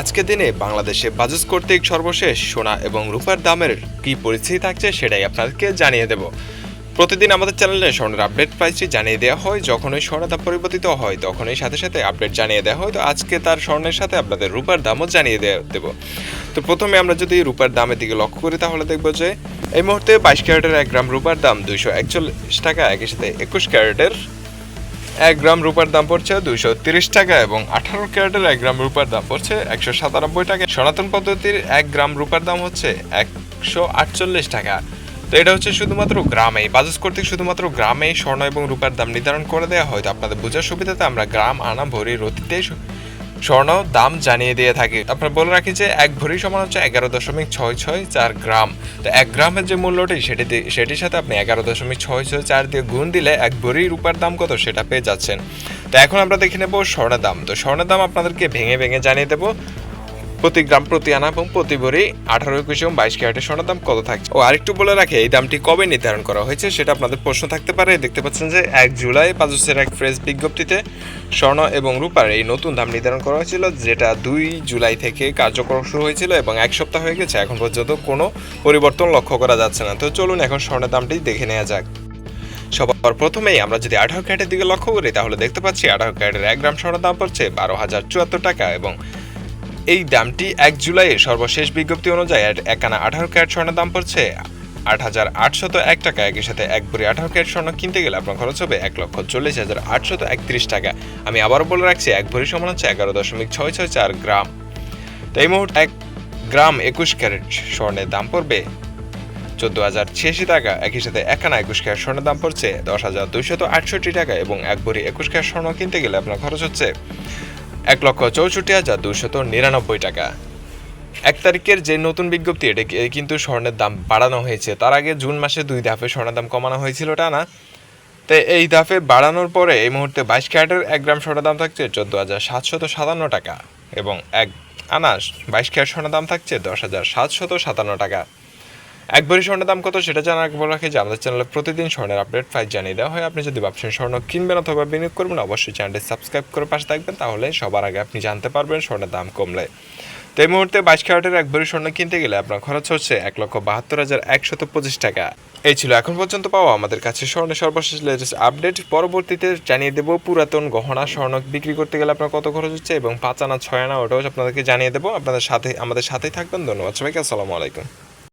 আজকে দিনে বাংলাদেশে বাজাজ কর্তৃক সর্বশেষ সোনা এবং রূপার দামের কি পরিস্থিতি থাকছে সেটাই আপনাদেরকে জানিয়ে দেব। প্রতিদিন আমাদের চ্যানেলে স্বর্ণের আপডেট প্রাইসটি জানিয়ে দেওয়া হয়, যখনই স্বর্ণের দাম পরিবর্তিত হয়, তখনই সাথে সাথে আপডেট জানিয়ে দেওয়া হয়। তো আজকে তার স্বর্ণের সাথে আপনাদের রূপার দামও জানিয়ে দেওয়া দেবো। তো প্রথমে আমরা যদি রূপার দামের দিকে লক্ষ্য করি, তাহলে দেখব যে এই মুহূর্তে বাইশ ক্যারেটের এক গ্রাম রূপার দাম দুইশো একচল্লিশ টাকা, একই সাথে একুশ ক্যারেটের এক গ্রাম রূপার দাম পড়ছে দুইশো তিরিশ টাকা এবং আঠারো ক্যারেটের এক গ্রাম রূপার দাম পড়ছে একশো সাতানব্বই টাকা। সনাতন পদ্ধতির এক গ্রাম রূপার দাম হচ্ছে একশো আটচল্লিশ টাকা। তো এটা হচ্ছে শুধুমাত্র গ্রামেই। বাজাজ কর্তৃক শুধুমাত্র গ্রামেই স্বর্ণ এবং রূপার দাম নির্ধারণ করে দেওয়া হয়। তো আপনাদের বোঝার সুবিধাতে আমরা গ্রাম আনা ভরি রতিতে স্বর্ণ দাম জানিয়ে দিয়ে থাকে। আপনার বলে রাখি যে এক ভরি সমান হচ্ছে এগারো দশমিক ছয় ছয় চার গ্রাম। তো এক গ্রামের যে মূল্যটি, সেটি সেটির সাথে আপনি এগারো দশমিক ছয় ছয় চার দিয়ে গুণ দিলে এক ভরি রূপার দাম কত সেটা পেয়ে যাচ্ছেন। তো এখন আমরা দেখে নেব স্বর্ণের দাম। তো স্বর্ণের দাম আপনাদেরকে ভেঙে ভেঙে জানিয়ে দেবো। প্রতি গ্রাম প্রতি আনা এবং প্রতি ভরি আঠারো, একুশ এবং বাইশ ক্যারেটের স্বর্ণের দাম কত থাকছে? ও আরেকটু বলে রাখে, এই দামটি কবে নির্ধারণ করা হয়েছে সেটা আপনাদের প্রশ্ন থাকতে পারে। দেখতে পাচ্ছেন যে এক জুলাই পাঁচশের এক ফ্রেশ বিজ্ঞপ্তিতে স্বর্ণ এবং রূপার এই নতুন দাম নির্ধারণ করা হয়েছিল, যেটা দুই জুলাই থেকে কার্যকর শুরু হয়েছিল এবং এক সপ্তাহ হয়ে গেছে, এখন পর্যন্ত কোনো পরিবর্তন লক্ষ্য করা যাচ্ছে না। তো চলুন এখন স্বর্ণের দামটি দেখে নেওয়া যাক। সবার প্রথমেই আমরা যদি আঠারো ক্যারেটের দিকে লক্ষ্য করি, তাহলে দেখতে পাচ্ছি আঠারো ক্যারেটের এক গ্রাম স্বর্ণের দাম পড়ছে বারো হাজার চুয়াত্তর টাকা এবং এই দামটি এক জুলাইয়ের সর্বশেষ বিজ্ঞপ্তি অনুযায়ী এক- এক আনা আঠারো ক্যারেট স্বর্ণের দাম পড়ছে। আট হাজার আটশত এক টাকা। একই সাথে এক ভরি আঠারো ক্যারেট স্বর্ণ কিনতে গেলে আপনার খরচ হবে এক লক্ষ চল্লিশ হাজার আটশত একত্রিশ টাকা। আমি আবারও বলে রাখছি, এক ভরি সমান হচ্ছে এগারো দশমিক ছয় ছয় চার গ্রাম। তো এই মুহূর্তে এক গ্রাম একুশ ক্যারেট স্বর্ণের দাম পড়বে চোদ্দ হাজার ছিয়াশি টাকা। একই সাথে একানা একুশ ক্যারেট স্বর্ণের দাম পড়ছে দশ হাজার দুইশত আটষট্টি টাকা এবং এক ভরি একুশ ক্যারেট স্বর্ণ কিনতে গেলে আপনার খরচ হচ্ছে এক লক্ষ চৌষট্টি হাজার দুশত নিরানব্বই টাকা। এক তারিখের যে নতুন বিজ্ঞপ্তি, এটা কিন্তু স্বর্ণের দাম বাড়ানো হয়েছে। তার আগে জুন মাসে দুই ধাপে স্বর্ণের দাম কমানো হয়েছিল টানা তো এই ধাপে বাড়ানোর পরে এই মুহূর্তে বাইশ ক্যারেটের এক গ্রাম স্বর্ণের দাম থাকছে চোদ্দ হাজার সাতশত সাতান্ন টাকা এবং এক আনাস বাইশ ক্যারেট স্বর্ণের দাম থাকছে দশ হাজার সাতশত সাতান্ন টাকা। এক ভরি স্বর্ণের দাম কত সেটা জানার আগে বলে রাখি যে আমাদের চ্যানেলে প্রতিদিন স্বর্ণের আপডেট প্রাইস জানিয়ে দেওয়া হয়। আপনি যদি ভাবছেন স্বর্ণ কিনবেন অথবা বিনিয়োগ করবেন, অবশ্যই চ্যানেলটি সাবস্ক্রাইব করে পাশে থাকবেন, তাহলে সবার আগে আপনি জানতে পারবেন স্বর্ণের দাম কমলে। তো এই মুহূর্তে বাইশ ক্যারেটের এক ভরি স্বর্ণ কিনতে গেলে আপনার খরচ হচ্ছে এক লক্ষ বাহাত্তর হাজার একশত পঁচিশ টাকা। এই ছিল এখন পর্যন্ত পাওয়া আমাদের কাছে স্বর্ণের সর্বশেষ লেটেস্ট আপডেট পরবর্তীতে জানিয়ে দেবো পুরাতন গহনা স্বর্ণ বিক্রি করতে গেলে আপনার কত খরচ হচ্ছে এবং পাঁচ আনা, ছয় আনা ওটাও আপনাদেরকে জানিয়ে দেবো। আপনাদের সাথে আমাদের সাথেই থাকবেন। ধন্যবাদ সবাইকে। আসসালামু আলাইকুম।